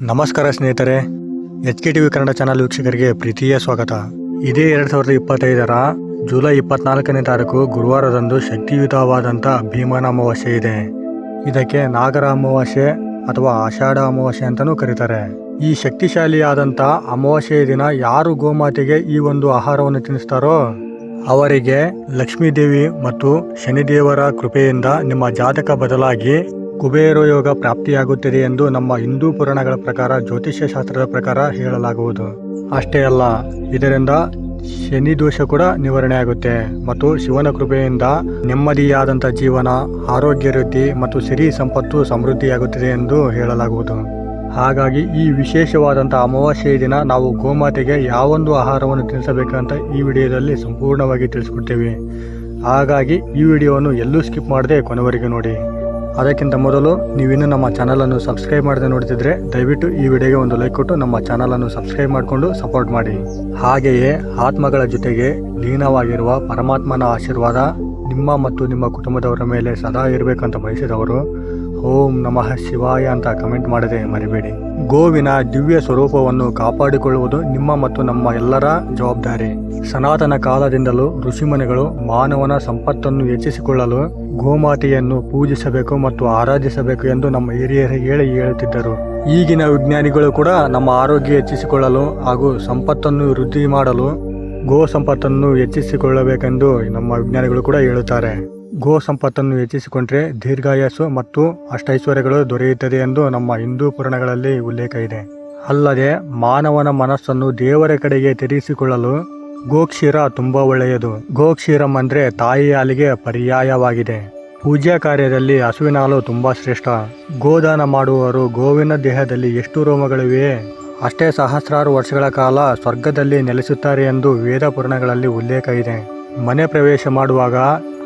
ನಮಸ್ಕಾರ ಸ್ನೇಹಿತರೆ H K TV Kannada channel ವೀಕ್ಷಕರಿಗೆ ಪ್ರೀತಿಯ ಸ್ವಾಗತ. ಇದೇ ಎರಡು ಸಾವಿರದ ಇಪ್ಪತ್ತೈದರ ಜುಲೈ ಇಪ್ಪತ್ನಾಲ್ಕನೇ ತಾರೀಕು ಗುರುವಾರದಂದು ಶಕ್ತಿಯುತವಾದಂಥ ಭೀಮನ ಅಮಾವಾಸ್ಯೆ ಇದೆ. ಇದಕ್ಕೆ ನಾಗರ ಅಮಾವಾಸ್ಯೆ ಅಥವಾ ಆಷಾಢ ಅಮಾವಾಸ್ಯೆ ಅಂತಲೂ ಕರೀತಾರೆ. ಈ ಶಕ್ತಿಶಾಲಿಯಾದಂಥ ಅಮಾವಾಸ್ಯೆಯ ದಿನ ಯಾರು ಗೋಮಾತೆಗೆ ಈ ಒಂದು ಆಹಾರವನ್ನು ತಿನ್ನಿಸ್ತಾರೋ, ಅವರಿಗೆ ಲಕ್ಷ್ಮೀದೇವಿ ಮತ್ತು ಶನಿದೇವರ ಕೃಪೆಯಿಂದ ನಿಮ್ಮ ಜಾತಕ ಬದಲಾಗಿ ಕುಬೇರ ಯೋಗ ಪ್ರಾಪ್ತಿಯಾಗುತ್ತದೆ ಎಂದು ನಮ್ಮ ಹಿಂದೂ ಪುರಾಣಗಳ ಪ್ರಕಾರ, ಜ್ಯೋತಿಷ್ಯ ಶಾಸ್ತ್ರದ ಪ್ರಕಾರ ಹೇಳಲಾಗುವುದು. ಅಷ್ಟೇ ಅಲ್ಲ, ಇದರಿಂದ ಶನಿ ದೋಷ ಕೂಡ ನಿವಾರಣೆ ಆಗುತ್ತೆ ಮತ್ತು ಶಿವನ ಕೃಪೆಯಿಂದ ನೆಮ್ಮದಿಯಾದಂಥ ಜೀವನ ಆರೋಗ್ಯ ವೃದ್ಧಿ ಮತ್ತು ಸಿರಿ ಸಂಪತ್ತು ಸಮೃದ್ಧಿಯಾಗುತ್ತದೆ ಎಂದು ಹೇಳಲಾಗುವುದು. ಹಾಗಾಗಿ ಈ ವಿಶೇಷವಾದಂಥ ಅಮಾವಾಸ್ಯೆಯ ದಿನ ನಾವು ಗೋಮಾತೆಗೆ ಯಾವೊಂದು ಆಹಾರವನ್ನು ತಿಳಿಸಬೇಕಂತ ಈ ವಿಡಿಯೋದಲ್ಲಿ ಸಂಪೂರ್ಣವಾಗಿ ತಿಳಿಸ್ಕೊಡ್ತೇವೆ. ಹಾಗಾಗಿ ಈ ವಿಡಿಯೋವನ್ನು ಎಲ್ಲೂ ಸ್ಕಿಪ್ ಮಾಡದೆ ಕೊನೆವರೆಗೆ ನೋಡಿ. ಅದಕ್ಕಿಂತ ಮೊದಲು ನೀವಿನ್ನೂ ನಮ್ಮ ಚಾನಲನ್ನು ಸಬ್ಸ್ಕ್ರೈಬ್ ಮಾಡದೆ ನೋಡ್ತಿದ್ರೆ ದಯವಿಟ್ಟು ಈ ವಿಡಿಯೋಗೆ ಒಂದು ಲೈಕ್ ಕೊಟ್ಟು ನಮ್ಮ ಚಾನಲನ್ನು ಸಬ್ಸ್ಕ್ರೈಬ್ ಮಾಡಿಕೊಂಡು ಸಪೋರ್ಟ್ ಮಾಡಿ. ಹಾಗೆಯೇ ಆತ್ಮಗಳ ಜೊತೆಗೆ ಲೀನವಾಗಿರುವ ಪರಮಾತ್ಮನ ಆಶೀರ್ವಾದ ನಿಮ್ಮ ಮತ್ತು ನಿಮ್ಮ ಕುಟುಂಬದವರ ಮೇಲೆ ಸದಾ ಇರಬೇಕಂತ ಬಯಸಿದವರು. ಓಂ ನಮಃ ಶಿವಾಯ ಅಂತ ಕಮೆಂಟ್ ಮಾಡದೆ ಮರಿಬೇಡಿ. ಗೋವಿನ ದಿವ್ಯ ಸ್ವರೂಪವನ್ನು ಕಾಪಾಡಿಕೊಳ್ಳುವುದು ನಿಮ್ಮ ಮತ್ತು ನಮ್ಮ ಎಲ್ಲರ ಜವಾಬ್ದಾರಿ. ಸನಾತನ ಕಾಲದಿಂದಲೂ ಋಷಿಮುನಿಗಳು ಮಾನವನ ಸಂಪತ್ತನ್ನು ಹೆಚ್ಚಿಸಿಕೊಳ್ಳಲು ಗೋಮಾತೆಯನ್ನು ಪೂಜಿಸಬೇಕು ಮತ್ತು ಆರಾಧಿಸಬೇಕು ಎಂದು ನಮ್ಮ ಹಿರಿಯರು ಹೇಳಿ ಹೇಳುತ್ತಿದ್ದರು. ಈಗಿನ ವಿಜ್ಞಾನಿಗಳು ಕೂಡ ನಮ್ಮ ಆರೋಗ್ಯ ಹೆಚ್ಚಿಸಿಕೊಳ್ಳಲು ಹಾಗೂ ಸಂಪತ್ತನ್ನು ವೃದ್ಧಿ ಮಾಡಲು ಗೋ ಸಂಪತ್ತನ್ನು ಹೆಚ್ಚಿಸಿಕೊಳ್ಳಬೇಕೆಂದು ನಮ್ಮ ವಿಜ್ಞಾನಿಗಳು ಕೂಡ ಹೇಳುತ್ತಾರೆ. ಗೋ ಸಂಪತ್ತನ್ನು ಹೆಚ್ಚಿಸಿಕೊಂಡ್ರೆ ದೀರ್ಘಾಯಸ್ಸು ಮತ್ತು ಅಷ್ಟೈಶ್ವರ್ಯಗಳು ದೊರೆಯುತ್ತದೆ ಎಂದು ನಮ್ಮ ಹಿಂದೂ ಪುರಾಣಗಳಲ್ಲಿ ಉಲ್ಲೇಖ ಇದೆ. ಅಲ್ಲದೆ ಮಾನವನ ಮನಸ್ಸನ್ನು ದೇವರ ಕಡೆಗೆ ತಿರುಗಿಸಿಕೊಳ್ಳಲು ಗೋಕ್ಷೀರ ತುಂಬಾ ಒಳ್ಳೆಯದು. ಗೋಕ್ಷೀರಂ ಅಂದರೆ ತಾಯಿ ಹಾಲಿಗೆ ಪರ್ಯಾಯವಾಗಿದೆ. ಪೂಜಾ ಕಾರ್ಯದಲ್ಲಿ ಹಸುವಿನ ಹಾಲು ತುಂಬಾ ಶ್ರೇಷ್ಠ. ಗೋದಾನ ಮಾಡುವವರು ಗೋವಿನ ದೇಹದಲ್ಲಿ ಎಷ್ಟು ರೋಮಗಳಿವೆ? ಅಷ್ಟೇ ಸಹಸ್ರಾರು ವರ್ಷಗಳ ಕಾಲ ಸ್ವರ್ಗದಲ್ಲಿ ನೆಲೆಸುತ್ತಾರೆ ಎಂದು ವೇದ ಪುರಾಣಗಳಲ್ಲಿ ಉಲ್ಲೇಖ ಇದೆ. ಮನೆ ಪ್ರವೇಶ ಮಾಡುವಾಗ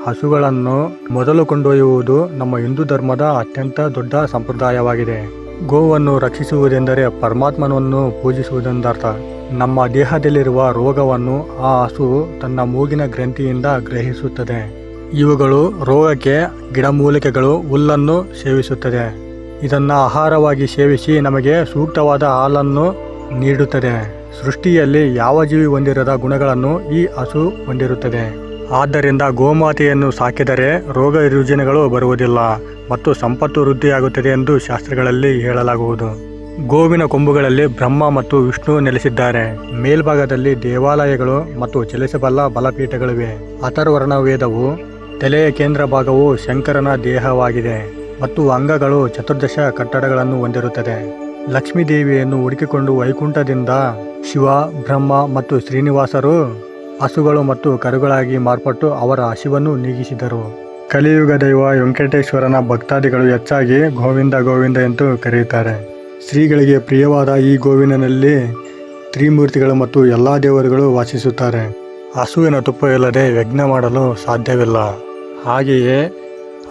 ಹಸುಗಳನ್ನು ಮೊದಲು ಕೊಂಡೊಯ್ಯುವುದು ನಮ್ಮ ಹಿಂದೂ ಧರ್ಮದ ಅತ್ಯಂತ ದೊಡ್ಡ ಸಂಪ್ರದಾಯವಾಗಿದೆ. ಗೋವನ್ನು ರಕ್ಷಿಸುವುದೆಂದರೆ ಪರಮಾತ್ಮನನ್ನು ಪೂಜಿಸುವುದೆಂದರ್ಥ. ನಮ್ಮ ದೇಹದಲ್ಲಿರುವ ರೋಗವನ್ನು ಆ ಹಸು ತನ್ನ ಮೂಗಿನ ಗ್ರಂಥಿಯಿಂದ ಗ್ರಹಿಸುತ್ತದೆ. ಇವುಗಳು ರೋಗಕ್ಕೆ ಗಿಡಮೂಲಿಕೆಗಳು, ಹುಲ್ಲನ್ನು ಸೇವಿಸುತ್ತದೆ. ಇದನ್ನು ಆಹಾರವಾಗಿ ಸೇವಿಸಿ ನಮಗೆ ಸೂಕ್ತವಾದ ಹಾಲನ್ನು ನೀಡುತ್ತದೆ. ಸೃಷ್ಟಿಯಲ್ಲಿ ಯಾವ ಜೀವಿ ಹೊಂದಿರದ ಗುಣಗಳನ್ನು ಈ ಹಸು ಹೊಂದಿರುತ್ತದೆ. ಆದ್ದರಿಂದ ಗೋಮಾತೆಯನ್ನು ಸಾಕಿದರೆ ರೋಗ ರುಜಿನಗಳು ಬರುವುದಿಲ್ಲ ಮತ್ತು ಸಂಪತ್ತು ವೃದ್ಧಿಯಾಗುತ್ತದೆ ಎಂದು ಶಾಸ್ತ್ರಗಳಲ್ಲಿ ಹೇಳಲಾಗುವುದು. ಗೋವಿನ ಕೊಂಬುಗಳಲ್ಲಿ ಬ್ರಹ್ಮ ಮತ್ತು ವಿಷ್ಣು ನೆಲೆಸಿದ್ದಾರೆ. ಮೇಲ್ಭಾಗದಲ್ಲಿ ದೇವಾಲಯಗಳು ಮತ್ತು ಚಲಿಸಬಲ್ಲ ಬಲಪೀಠಗಳಿವೆ. ಅಥರ್ವರ್ಣ ವೇದವು ತಲೆಯ ಕೇಂದ್ರ ಭಾಗವು ಶಂಕರನ ದೇಹವಾಗಿದೆ ಮತ್ತು ಅಂಗಗಳು ಚತುರ್ದಶ ಕಟ್ಟಡಗಳನ್ನು ಹೊಂದಿರುತ್ತದೆ. ಲಕ್ಷ್ಮೀ ದೇವಿಯನ್ನು ಹುಡುಕಿಕೊಂಡು ವೈಕುಂಠದಿಂದ ಶಿವ, ಬ್ರಹ್ಮ ಮತ್ತು ಶ್ರೀನಿವಾಸರು ಹಸುಗಳು ಮತ್ತು ಕರುಗಳಾಗಿ ಮಾರ್ಪಟ್ಟು ಅವರ ಹಸಿವನ್ನು ನೀಗಿಸಿದರು. ಕಲಿಯುಗ ದೈವ ವೆಂಕಟೇಶ್ವರನ ಭಕ್ತಾದಿಗಳು ಹೆಚ್ಚಾಗಿ ಗೋವಿಂದ ಗೋವಿಂದ ಎಂದು ಕರೆಯುತ್ತಾರೆ. ಶ್ರೀಗಳಿಗೆ ಪ್ರಿಯವಾದ ಈ ಗೋವಿನಲ್ಲಿ ತ್ರಿಮೂರ್ತಿಗಳು ಮತ್ತು ಎಲ್ಲ ದೇವರುಗಳು ವಾಸಿಸುತ್ತಾರೆ. ಹಸುವಿನ ತುಪ್ಪವಿಲ್ಲದೆ ಯಜ್ಞ ಮಾಡಲು ಸಾಧ್ಯವಿಲ್ಲ. ಹಾಗೆಯೇ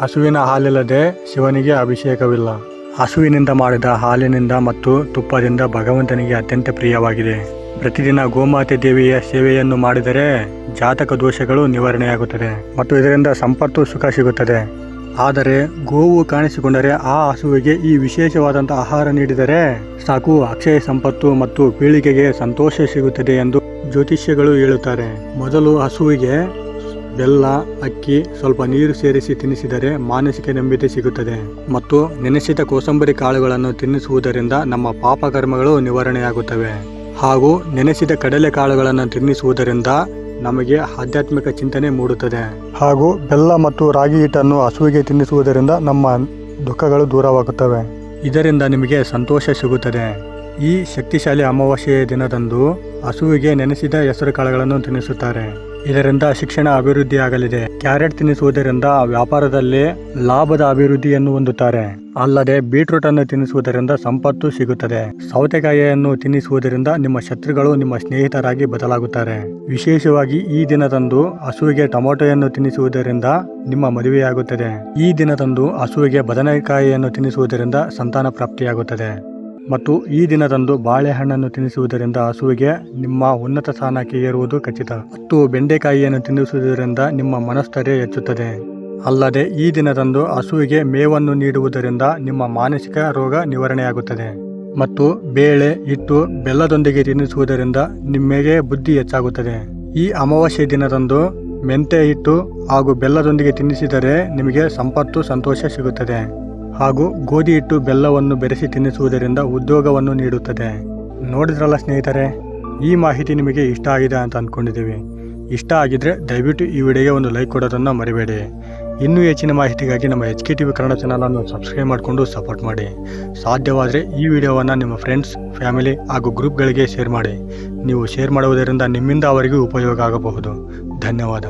ಹಸುವಿನ ಹಾಲಿಲ್ಲದೆ ಶಿವನಿಗೆ ಅಭಿಷೇಕವಿಲ್ಲ. ಹಸುವಿನಿಂದ ಮಾಡಿದ ಹಾಲಿನಿಂದ ಮತ್ತು ತುಪ್ಪದಿಂದ ಭಗವಂತನಿಗೆ ಅತ್ಯಂತ ಪ್ರಿಯವಾಗಿದೆ. ಪ್ರತಿದಿನ ಗೋಮಾತೆ ದೇವಿಯ ಸೇವೆಯನ್ನು ಮಾಡಿದರೆ ಜಾತಕ ದೋಷಗಳು ನಿವಾರಣೆಯಾಗುತ್ತದೆ ಮತ್ತು ಇದರಿಂದ ಸಂಪತ್ತು ಸುಖ ಸಿಗುತ್ತದೆ. ಆದರೆ ಗೋವು ಕಾಣಿಸಿಕೊಂಡರೆ ಆ ಹಸುವಿಗೆ ಈ ವಿಶೇಷವಾದಂಥ ಆಹಾರ ನೀಡಿದರೆ ಸಾಕು, ಅಕ್ಷಯ ಸಂಪತ್ತು ಮತ್ತು ಪೀಳಿಗೆಗೆ ಸಂತೋಷ ಸಿಗುತ್ತದೆ ಎಂದು ಜ್ಯೋತಿಷ್ಯಗಳು ಹೇಳುತ್ತಾರೆ. ಮೊದಲು ಹಸುವಿಗೆ ಬೆಲ್ಲ, ಅಕ್ಕಿ, ಸ್ವಲ್ಪ ನೀರು ಸೇರಿಸಿ ತಿನ್ನಿಸಿದರೆ ಮಾನಸಿಕ ನೆಮ್ಮದಿ ಸಿಗುತ್ತದೆ ಮತ್ತು ನೆನೆಸಿದ ಕೋಸಂಬರಿ ಕಾಳುಗಳನ್ನು ತಿನ್ನಿಸುವುದರಿಂದ ನಮ್ಮ ಪಾಪಕರ್ಮಗಳು ನಿವಾರಣೆಯಾಗುತ್ತವೆ. ಹಾಗೂ ನೆನೆಸಿದ ಕಡಲೆ ಕಾಳುಗಳನ್ನು ತಿನ್ನಿಸುವುದರಿಂದ ನಮಗೆ ಆಧ್ಯಾತ್ಮಿಕ ಚಿಂತನೆ ಮೂಡುತ್ತದೆ. ಹಾಗೂ ಬೆಲ್ಲ ಮತ್ತು ರಾಗಿ ಹಿಟ್ಟನ್ನು ಹಸುವಿಗೆ ತಿನ್ನಿಸುವುದರಿಂದ ನಮ್ಮ ದುಃಖಗಳು ದೂರವಾಗುತ್ತವೆ. ಇದರಿಂದ ನಿಮಗೆ ಸಂತೋಷ ಸಿಗುತ್ತದೆ. ಈ ಶಕ್ತಿಶಾಲಿ ಅಮಾವಾಸ್ಯೆಯ ದಿನದಂದು ಹಸುವಿಗೆ ನೆನೆಸಿದ ಹೆಸರು ಕಾಳುಗಳನ್ನು ತಿನ್ನಿಸುತ್ತಾರೆ. ಇದರಿಂದ ಶಿಕ್ಷಣ ಅಭಿವೃದ್ಧಿಯಾಗಲಿದೆ. ಕ್ಯಾರೆಟ್ ತಿನ್ನಿಸುವುದರಿಂದ ವ್ಯಾಪಾರದಲ್ಲಿ ಲಾಭದ ಅಭಿವೃದ್ಧಿಯನ್ನು ಹೊಂದುತ್ತಾರೆ. ಅಲ್ಲದೆ ಬೀಟ್ರೂಟ್ ಅನ್ನು ತಿನ್ನಿಸುವುದರಿಂದ ಸಂಪತ್ತು ಸಿಗುತ್ತದೆ. ಸೌತೆಕಾಯಿಯನ್ನು ತಿನ್ನಿಸುವುದರಿಂದ ನಿಮ್ಮ ಶತ್ರುಗಳು ನಿಮ್ಮ ಸ್ನೇಹಿತರಾಗಿ ಬದಲಾಗುತ್ತಾರೆ. ವಿಶೇಷವಾಗಿ ಈ ದಿನದಂದು ಹಸುವಿಗೆ ಟೊಮೊಟೊಯನ್ನು ತಿನ್ನಿಸುವುದರಿಂದ ನಿಮ್ಮ ಮದುವೆಯಾಗುತ್ತದೆ. ಈ ದಿನದಂದು ಹಸುವಿಗೆ ಬದನೆಕಾಯಿಯನ್ನು ತಿನ್ನಿಸುವುದರಿಂದ ಸಂತಾನ ಪ್ರಾಪ್ತಿಯಾಗುತ್ತದೆ. ಮತ್ತು ಈ ದಿನದಂದು ಬಾಳೆಹಣ್ಣನ್ನು ತಿನ್ನಿಸುವುದರಿಂದ ಹಸುವಿಗೆ ನಿಮ್ಮ ಉನ್ನತ ಸ್ಥಾನಕ್ಕೆ ಏರುವುದು ಖಚಿತ. ಮತ್ತು ಬೆಂಡೆಕಾಯಿಯನ್ನು ತಿನ್ನಿಸುವುದರಿಂದ ನಿಮ್ಮ ಮನಸ್ಥೈರ್ಯ ಹೆಚ್ಚುತ್ತದೆ. ಅಲ್ಲದೆ ಈ ದಿನದಂದು ಹಸುವಿಗೆ ಮೇವನ್ನು ನೀಡುವುದರಿಂದ ನಿಮ್ಮ ಮಾನಸಿಕ ರೋಗ ನಿವಾರಣೆಯಾಗುತ್ತದೆ. ಮತ್ತು ಬೇಳೆ, ಹಿಟ್ಟು, ಬೆಲ್ಲದೊಂದಿಗೆ ತಿನ್ನಿಸುವುದರಿಂದ ನಿಮಗೆ ಬುದ್ಧಿ ಹೆಚ್ಚಾಗುತ್ತದೆ. ಈ ಅಮಾವಾಸ್ಯೆ ದಿನದಂದು ಮೆಂತೆ ಹಿಟ್ಟು ಹಾಗೂ ಬೆಲ್ಲದೊಂದಿಗೆ ತಿನ್ನಿಸಿದರೆ ನಿಮಗೆ ಸಂಪತ್ತು, ಸಂತೋಷ ಸಿಗುತ್ತದೆ. ಹಾಗೂ ಗೋಧಿ ಹಿಟ್ಟು ಬೆಲ್ಲವನ್ನು ಬೆರೆಸಿ ತಿನ್ನಿಸುವುದರಿಂದ ಉದ್ಯೋಗವನ್ನು ನೀಡುತ್ತದೆ. ನೋಡಿದ್ರಲ್ಲ ಸ್ನೇಹಿತರೆ, ಈ ಮಾಹಿತಿ ನಿಮಗೆ ಇಷ್ಟ ಆಗಿದೆ ಅಂತ ಅಂದ್ಕೊಂಡಿದ್ದೀವಿ ಇಷ್ಟ ಆಗಿದ್ರೆ ದಯವಿಟ್ಟು ಈ ವಿಡಿಯೋಗೆ ಒಂದು ಲೈಕ್ ಕೊಡೋದನ್ನು ಮರಿಬೇಡಿ. ಇನ್ನೂ ಹೆಚ್ಚಿನ ಮಾಹಿತಿಗಾಗಿ ನಮ್ಮ H K T V Kannada ಚಾನಲನ್ನು ಸಬ್ಸ್ಕ್ರೈಬ್ ಮಾಡಿಕೊಂಡು ಸಪೋರ್ಟ್ ಮಾಡಿ. ಸಾಧ್ಯವಾದರೆ ಈ ವಿಡಿಯೋವನ್ನು ನಿಮ್ಮ ಫ್ರೆಂಡ್ಸ್ ಫ್ಯಾಮಿಲಿ ಹಾಗೂ ಗ್ರೂಪ್ಗಳಿಗೆ ಶೇರ್ ಮಾಡಿ. ನೀವು ಶೇರ್ ಮಾಡುವುದರಿಂದ ನಿಮ್ಮಿಂದ ಅವರಿಗೂ ಉಪಯೋಗ ಆಗಬಹುದು. ಧನ್ಯವಾದ.